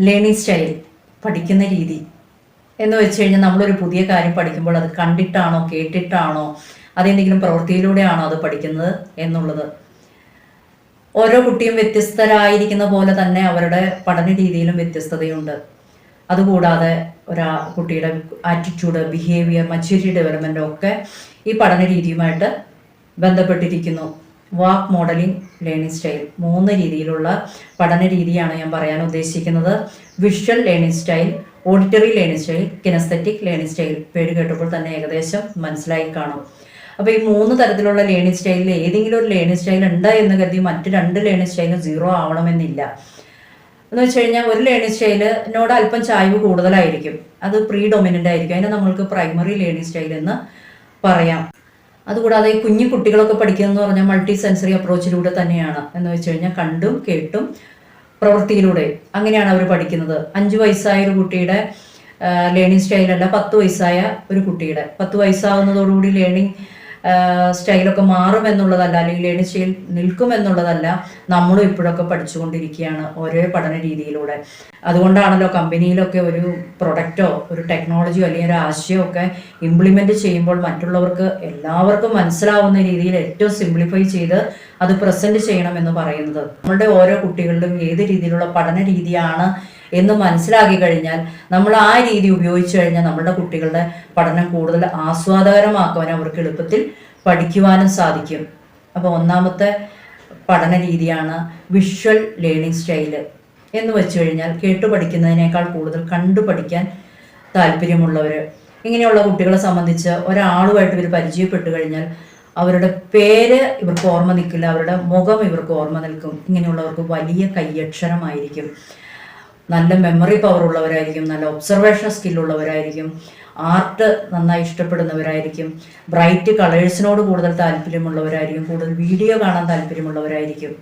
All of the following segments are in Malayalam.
ലേണിംഗ് സ്റ്റൈൽ പഠിക്കുന്ന രീതി എന്ന് വെച്ച് കഴിഞ്ഞാൽ നമ്മളൊരു പുതിയ കാര്യം പഠിക്കുമ്പോൾ അത് കണ്ടിട്ടാണോ കേട്ടിട്ടാണോ അതെന്തെങ്കിലും പ്രവൃത്തിയിലൂടെയാണോ അത് പഠിക്കുന്നത് എന്നുള്ളത്. ഓരോ കുട്ടിയും വ്യത്യസ്തരായിരിക്കുന്ന പോലെ തന്നെ അവരുടെ പഠന രീതിയിലും വ്യത്യസ്തതയുണ്ട്. അതുകൂടാതെ ഒരാ കുട്ടിയുടെ ആറ്റിറ്റ്യൂഡ് ബിഹേവിയർ മച്യൂരിറ്റി ഡെവലപ്മെന്റ് ഒക്കെ ഈ പഠന രീതിയുമായിട്ട് ബന്ധപ്പെട്ടിരിക്കുന്നു. വാക്ക് മോഡലിംഗ് ലേണിംഗ് സ്റ്റൈൽ മൂന്ന് രീതിയിലുള്ള പഠന രീതിയാണ് ഞാൻ പറയാൻ ഉദ്ദേശിക്കുന്നത്. Visual learning style auditory learning style kinesthetic learning style പേര് കേട്ടപ്പോൾ തന്നെ ഏകദേശം മനസ്സിലായി കാണും. അപ്പോൾ ഈ മൂന്ന് തരത്തിലുള്ള ലേണിംഗ് സ്റ്റൈലിൽ ഏതെങ്കിലും ഒരു ലേണിംഗ് സ്റ്റൈൽ ഉണ്ട് എന്ന് കരുതി മറ്റ് രണ്ട് ലേണിംഗ് സ്റ്റൈലും സീറോ ആവണമെന്നില്ല. എന്ന് വെച്ച് കഴിഞ്ഞാൽ ഒരു ലേണിംഗ് സ്റ്റൈലിനോട് അല്പം ചായ്വ് കൂടുതലായിരിക്കും. അത് പ്രീ ഡൊമിനന്റ് ആയിരിക്കും. അതിനെ നമ്മൾക്ക് പ്രൈമറി ലേണിംഗ് സ്റ്റൈൽ എന്ന് പറയാം. അതുകൂടാതെ ഈ കുഞ്ഞു കുട്ടികളൊക്കെ പഠിക്കുന്നതെന്ന് പറഞ്ഞാൽ മൾട്ടി സെൻസറി അപ്രോച്ചിലൂടെ തന്നെയാണ് എന്ന് വെച്ച് കഴിഞ്ഞാൽ കണ്ടും കേട്ടും പ്രവൃത്തിയിലൂടെ അങ്ങനെയാണ് അവർ പഠിക്കുന്നത്. അഞ്ച് വയസ്സായ ഒരു കുട്ടിയുടെ ലേണിംഗ് സ്റ്റൈലല്ല പത്ത് വയസ്സായ ഒരു കുട്ടിയുടെ. പത്ത് വയസ്സാവുന്നതോടുകൂടി ലേണിംഗ് സ്റ്റൈലൊക്കെ മാറും എന്നുള്ളതല്ല അല്ലെങ്കിൽ എണിച്ചയിൽ നിൽക്കും എന്നുള്ളതല്ല നമ്മളും ഇപ്പോഴൊക്കെ പഠിച്ചുകൊണ്ടിരിക്കുകയാണ് ഓരോ പഠന രീതിയിലൂടെ. അതുകൊണ്ടാണല്ലോ കമ്പനിയിലൊക്കെ ഒരു പ്രൊഡക്റ്റോ ഒരു ടെക്നോളജിയോ അല്ലെങ്കിൽ ഒരു ആശയമോ ഒക്കെ ഇംപ്ലിമെന്റ് ചെയ്യുമ്പോൾ മറ്റുള്ളവർക്ക് എല്ലാവർക്കും മനസ്സിലാവുന്ന രീതിയിൽ ഏറ്റവും സിംപ്ലിഫൈ ചെയ്ത് അത് പ്രസന്റ് ചെയ്യണം എന്ന് പറയുന്നത്. നമ്മളുടെ ഓരോ കുട്ടികളിലും ഏത് രീതിയിലുള്ള പഠന രീതിയാണ് എന്ന് മനസ്സിലാക്കി കഴിഞ്ഞാൽ നമ്മൾ ആ രീതി ഉപയോഗിച്ചു കഴിഞ്ഞാൽ നമ്മുടെ കുട്ടികളുടെ പഠനം കൂടുതൽ ആസ്വാദകരമാക്കുവാൻ അവർക്ക് എളുപ്പത്തിൽ പഠിക്കുവാനും സാധിക്കും. അപ്പോൾ ഒന്നാമത്തെ പഠന രീതിയാണ് വിഷ്വൽ ലേണിംഗ് സ്റ്റൈൽ എന്ന് വെച്ചു കഴിഞ്ഞാൽ കേട്ടു പഠിക്കുന്നതിനേക്കാൾ കൂടുതൽ കണ്ടു പഠിക്കാൻ താല്പര്യമുള്ളവർ ഇങ്ങനെയുള്ള കുട്ടികളെ സംബന്ധിച്ച് ഒരാളുമായിട്ട് ഇവർ പരിചയപ്പെട്ടു കഴിഞ്ഞാൽ അവരുടെ പേര് ഇവർക്ക് ഓർമ്മ നിൽക്കില്ല അവരുടെ മുഖം ഇവർക്ക് ഓർമ്മ നിൽക്കും. ഇങ്ങനെയുള്ളവർക്ക് വലിയ കയ്യക്ഷരമായിരിക്കും നല്ല മെമ്മറി പവർ ഉള്ളവരായിരിക്കും നല്ല ഒബ്സർവേഷൻ സ്കില്ലുള്ളവരായിരിക്കും ആർട്ട് നന്നായി ഇഷ്ടപ്പെടുന്നവരായിരിക്കും ബ്രൈറ്റ് കളേഴ്സിനോട് കൂടുതൽ താല്പര്യമുള്ളവരായിരിക്കും കൂടുതൽ വീഡിയോ കാണാൻ താല്പര്യമുള്ളവരായിരിക്കും.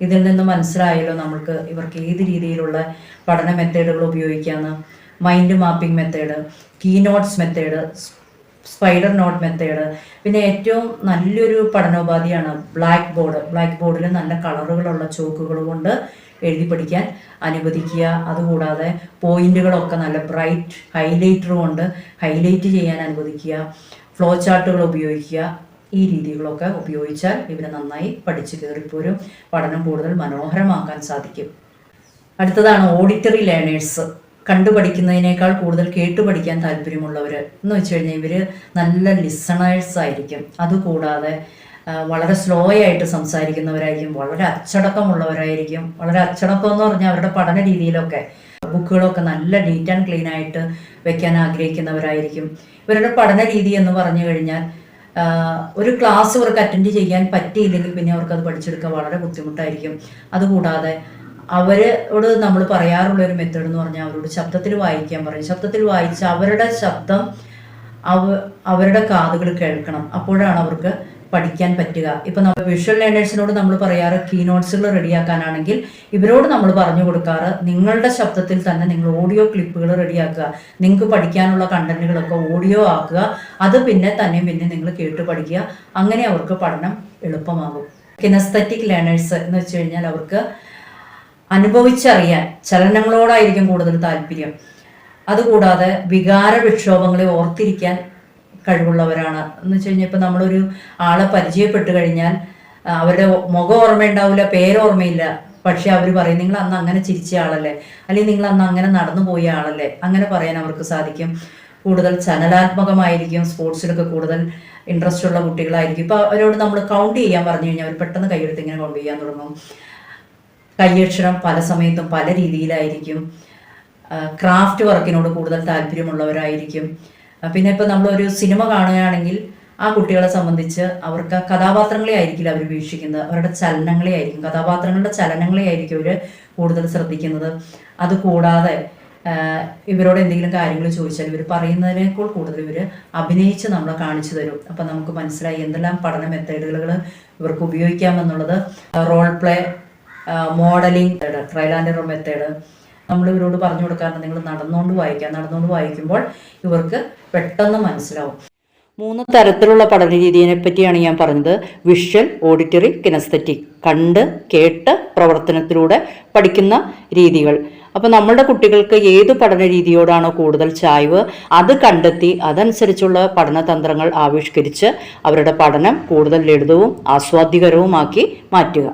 ഇതിൽ നിന്ന് മനസ്സിലായല്ലോ നമ്മൾക്ക് ഇവർക്ക് ഏത് രീതിയിലുള്ള പഠന മെത്തേഡുകൾ ഉപയോഗിക്കാമെന്ന് mind mapping method key notes method spider note method പിന്നെ ഏറ്റവും നല്ലൊരു പഠനോപാധിയാണ് ബ്ലാക്ക് ബോർഡ് ബ്ലാക്ക് ബോർഡിൽ നല്ല കളറുകളുള്ള ചോക്കുകൾ കൊണ്ട് എഴുതി പഠിക്കാൻ അനുവദിക്കുക. അതുകൂടാതെ പോയിന്റുകളൊക്കെ നല്ല ബ്രൈറ്റ് ഹൈലൈറ്റർ കൊണ്ട് ഹൈലൈറ്റ് ചെയ്യാൻ അനുവദിക്കുക. ഫ്ലോ ചാർട്ടുകൾ ഉപയോഗിക്കുക. ഈ രീതികളൊക്കെ ഉപയോഗിച്ചാൽ ഇവരെ നന്നായി പഠിച്ചു കയറിപ്പോരും. പഠനം കൂടുതൽ മനോഹരമാക്കാൻ സാധിക്കും. അടുത്തതാണ് ഓഡിറ്ററി ലേണേഴ്സ് കണ്ടു പഠിക്കുന്നതിനേക്കാൾ കൂടുതൽ കേട്ടു പഠിക്കാൻ താല്പര്യമുള്ളവർ എന്ന് വെച്ച് കഴിഞ്ഞാൽ ഇവർ നല്ല ലിസണേഴ്സ് ആയിരിക്കും. അതുകൂടാതെ വളരെ സ്ലോ ആയിട്ട് സംസാരിക്കുന്നവരായിരിക്കും വളരെ അച്ചടക്കമുള്ളവരായിരിക്കും വളരെ അച്ചടക്കം എന്ന് പറഞ്ഞാൽ അവരുടെ പഠന രീതിയിലൊക്കെ ബുക്കുകളൊക്കെ നല്ല നീറ്റ് ആൻഡ് ക്ലീൻ ആയിട്ട് വെക്കാൻ ആഗ്രഹിക്കുന്നവരായിരിക്കും. ഇവരുടെ പഠന രീതി എന്ന് പറഞ്ഞു കഴിഞ്ഞാൽ ഒരു ക്ലാസ് ഇവർക്ക് അറ്റൻഡ് ചെയ്യാൻ പറ്റിയില്ലെങ്കിൽ പിന്നെ അവർക്ക് അത് പഠിച്ചെടുക്കാൻ വളരെ ബുദ്ധിമുട്ടായിരിക്കും. അതുകൂടാതെ അവരോട് നമ്മൾ പറയാറുള്ള ഒരു മെത്തേഡ് എന്ന് പറഞ്ഞാൽ അവരോട് ശബ്ദത്തിൽ വായിക്കാൻ പറയും. ശബ്ദത്തിൽ വായിച്ച് അവരുടെ ശബ്ദം അവ അവരുടെ കാതുകൾ കേൾക്കണം. അപ്പോഴാണ് അവർക്ക് പഠിക്കാൻ പറ്റുക. ഇപ്പം നമ്മൾ വിഷ്വൽ ലേണേഴ്സിനോട് നമ്മൾ പറയാറ് കീ നോട്ട്സുകൾ റെഡിയാക്കാനാണെങ്കിൽ ഇവരോട് നമ്മൾ പറഞ്ഞു കൊടുക്കാറ് നിങ്ങളുടെ ശബ്ദത്തിൽ തന്നെ നിങ്ങൾ ഓഡിയോ ക്ലിപ്പുകൾ റെഡിയാക്കുക. നിങ്ങൾക്ക് പഠിക്കാനുള്ള കണ്ടന്റുകളൊക്കെ ഓഡിയോ ആക്കുക. അത് പിന്നെ തന്നെ പിന്നെ നിങ്ങൾ കേട്ട് പഠിക്കുക. അങ്ങനെ അവർക്ക് പഠനം എളുപ്പമാകും. കിനസ്തറ്റിക് ലേണേഴ്സ് എന്ന് വെച്ച് കഴിഞ്ഞാൽ അവർക്ക് അനുഭവിച്ചറിയാൻ ചലനങ്ങളോടായിരിക്കും കൂടുതൽ താല്പര്യം. അതുകൂടാതെ വികാര വിക്ഷോഭങ്ങളെ ഓർത്തിരിക്കാൻ കഴിവുള്ളവരാണ്. എന്ന് വെച്ച് കഴിഞ്ഞാൽ ഇപ്പം നമ്മളൊരു ആളെ പരിചയപ്പെട്ട് കഴിഞ്ഞാൽ അവരുടെ മുഖം ഓർമ്മയുണ്ടാവില്ല പേരോർമ്മയില്ല പക്ഷെ അവർ പറയും നിങ്ങൾ അന്ന് അങ്ങനെ ചിരിച്ച ആളല്ലേ? അല്ലെങ്കിൽ നിങ്ങൾ അന്ന് അങ്ങനെ നടന്നു പോയ ആളല്ലേ? അങ്ങനെ പറയാൻ അവർക്ക് സാധിക്കും. കൂടുതൽ ചലനാത്മകമായിരിക്കും സ്പോർട്സിലൊക്കെ കൂടുതൽ ഇൻട്രസ്റ്റ് ഉള്ള കുട്ടികളായിരിക്കും. ഇപ്പം അവരോട് നമ്മൾ കൗണ്ട് ചെയ്യാൻ പറഞ്ഞു കഴിഞ്ഞാൽ അവർ പെട്ടെന്ന് കൈയെടുത്ത് ഇങ്ങനെ കൗണ്ട് ചെയ്യാൻ തുടങ്ങും. കയ്യക്ഷരം പല സമയത്തും പല രീതിയിലായിരിക്കും. ക്രാഫ്റ്റ് വർക്കിനോട് കൂടുതൽ താല്പര്യമുള്ളവരായിരിക്കും. പിന്നെ ഇപ്പം നമ്മളൊരു സിനിമ കാണുകയാണെങ്കിൽ ആ കുട്ടികളെ സംബന്ധിച്ച് അവർക്ക് കഥാപാത്രങ്ങളെ ആയിരിക്കില്ല അവർ വീക്ഷിക്കുന്നത്. അവരുടെ ചലനങ്ങളെ ആയിരിക്കും. കഥാപാത്രങ്ങളുടെ ചലനങ്ങളെ ആയിരിക്കും അവർ കൂടുതൽ ശ്രദ്ധിക്കുന്നത്. അതുകൂടാതെ ഇവരോട് എന്തെങ്കിലും കാര്യങ്ങൾ ചോദിച്ചാൽ ഇവർ പറയുന്നതിനേക്കാൾ കൂടുതൽ ഇവർ അഭിനയിച്ച് നമ്മളെ കാണിച്ചു തരും. അപ്പം നമുക്ക് മനസ്സിലായി എന്തെല്ലാം പഠന മെത്തേഡുകൾ ഇവർക്ക് ഉപയോഗിക്കാമെന്നുള്ളത് role play modeling trial and error method നമ്മൾ ഇവരോട് പറഞ്ഞു കൊടുക്കാറുണ്ട് നിങ്ങൾ നടന്നുകൊണ്ട് വായിക്കാം. നടന്നുകൊണ്ട് വായിക്കുമ്പോൾ ഇവർക്ക് പെട്ടെന്ന് മനസ്സിലാവും. മൂന്ന് തരത്തിലുള്ള പഠന രീതിയെ പറ്റിയാണ് ഞാൻ പറഞ്ഞത്. വിഷ്വൽ ഓഡിറ്ററി കിനസ്തറ്റിക് കണ്ട് കേട്ട് പ്രവർത്തനത്തിലൂടെ പഠിക്കുന്ന രീതികൾ. അപ്പോൾ നമ്മളുടെ കുട്ടികൾക്ക് ഏത് പഠന രീതിയോടാണോ കൂടുതൽ ചായ്വ് അത് കണ്ടെത്തി അതനുസരിച്ചുള്ള പഠനതന്ത്രങ്ങൾ ആവിഷ്കരിച്ച് അവരുടെ പഠനം കൂടുതൽ ലളിതവും ആസ്വാദ്യകരവുമാക്കി മാറ്റുക.